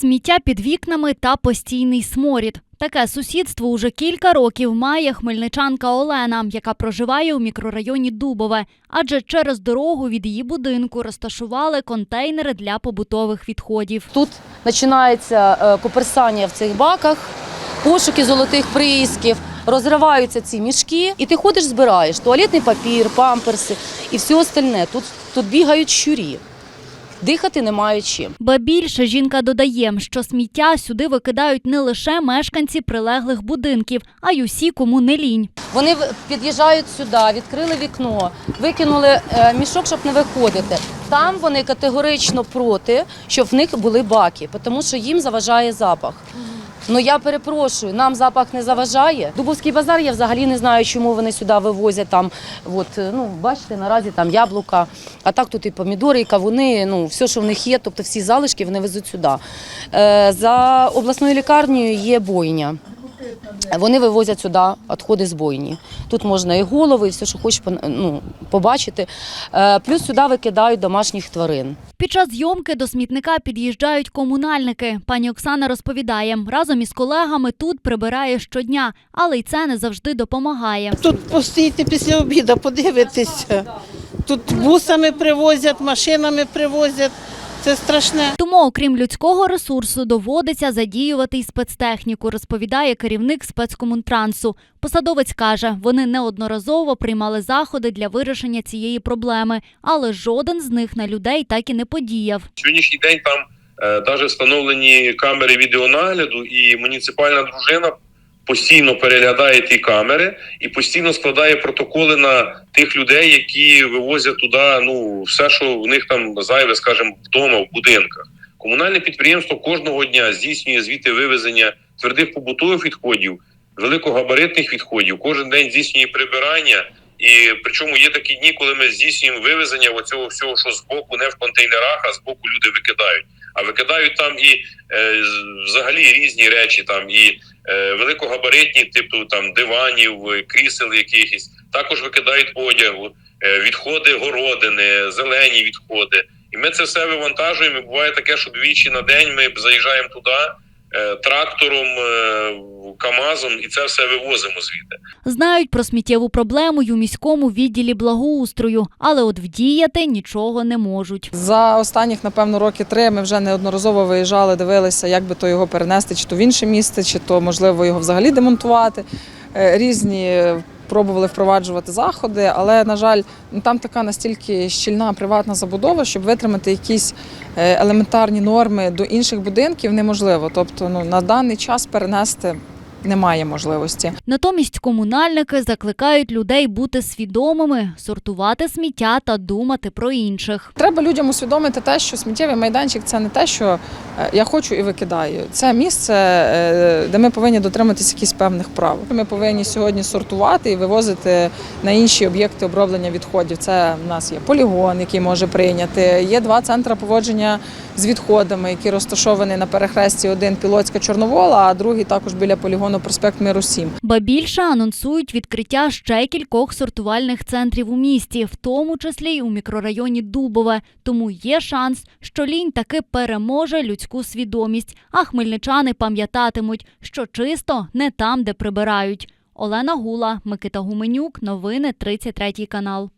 Сміття під вікнами та постійний сморід. Таке сусідство уже кілька років має хмельничанка Олена, яка проживає у мікрорайоні Дубове, адже через дорогу від її будинку розташували контейнери для побутових відходів. Тут починається е, куперсання в цих баках, пошуки золотих приисків, розриваються ці мішки, і ти ходиш, збираєш туалетний папір, памперси і все остальне. Тут, тут бігають щурі. Дихати немає чим. Ба більше жінка додає, що сміття сюди викидають не лише мешканці прилеглих будинків, а й усі, кому не лінь. Вони під'їжджають сюди, відкрили вікно, викинули е, мішок, щоб не виходити. Там вони категорично проти, щоб в них були баки, тому що їм заважає запах. Ну я перепрошую, нам запах не заважає. Дубовський базар я взагалі не знаю, чому вони сюди вивозять там. От, е, ну, бачите, наразі там яблука, а так тут і помідори, і кавуни, ну все, що в них є, тобто всі залишки вони везуть сюди. Е, за обласною лікарнею є бойня. Вони вивозять сюди відходи з бойні. Тут можна і голови, і все, що хочеш ну, побачити. Е, Плюс сюди викидають домашніх тварин. Під час зйомки до смітника під'їжджають комунальники. Пані Оксана розповідає, разом із колегами тут прибирає щодня, але й це не завжди допомагає. Тут постоїте після обіду, подивитися. Тут бусами привозять, машинами привозять. Це страшне. Тому, окрім людського ресурсу, доводиться задіювати й спецтехніку, розповідає керівник спецкомунтрансу. Посадовець каже, вони неодноразово приймали заходи для вирішення цієї проблеми, але жоден з них на людей так і не подіяв. Сьогоднішній день там е, навіть встановлені камери відеонагляду, і муніципальна дружина постійно переглядає ті камери і постійно складає протоколи на тих людей, які вивозять туди ну все, що в них там зайве, скажімо, вдома в будинках. Комунальне підприємство кожного дня здійснює звіти вивезення твердих побутових відходів, великогабаритних відходів. Кожен день здійснює прибирання. І причому є такі дні, коли ми здійснюємо вивезення оцього всього, що збоку не в контейнерах, а збоку люди викидають. А викидають там і е, взагалі різні речі, там і великогабаритні, типу там диванів, е, крісел якихось. Також викидають одяг, е, відходи городини, зелені відходи. І ми це все вивантажуємо. І буває таке, що двічі на день ми заїжджаємо туди е, трактором, е, КАМАЗом, і це все вивозимо звідти. Знають про сміттєву проблему й у міському відділі благоустрою, але от вдіяти нічого не можуть. За останніх, напевно, роки три ми вже неодноразово виїжджали, дивилися, як би то його перенести, чи то в інше місце, чи то можливо його взагалі демонтувати. Е, Різні пробували впроваджувати заходи, але на жаль, ну, там така настільки щільна приватна забудова, щоб витримати якісь е, елементарні норми до інших будинків неможливо. Тобто, ну на даний час перенести немає можливості. Натомість комунальники закликають людей бути свідомими, сортувати сміття та думати про інших. Треба людям усвідомити те, що сміттєвий майданчик це не те, що я хочу і викидаю. Це місце, е, де ми повинні дотриматися якихось певних правил. Ми повинні сьогодні сортувати і вивозити на інші об'єкти оброблення відходів. Це в нас є полігон, який може прийняти. Є два центри поводження з відходами, які розташовані на перехресті. Один пілотська Чорновола, а другий також біля полігону проспект Миру 7. Ба більше анонсують відкриття ще кількох сортувальних центрів у місті, в тому числі й у мікрорайоні Дубове. Тому є шанс, що лінь таки переможе людську свідомість, а хмельничани пам'ятатимуть, що чисто не там, де прибирають. Олена Гула, Микита Гуменюк, новини 33 канал.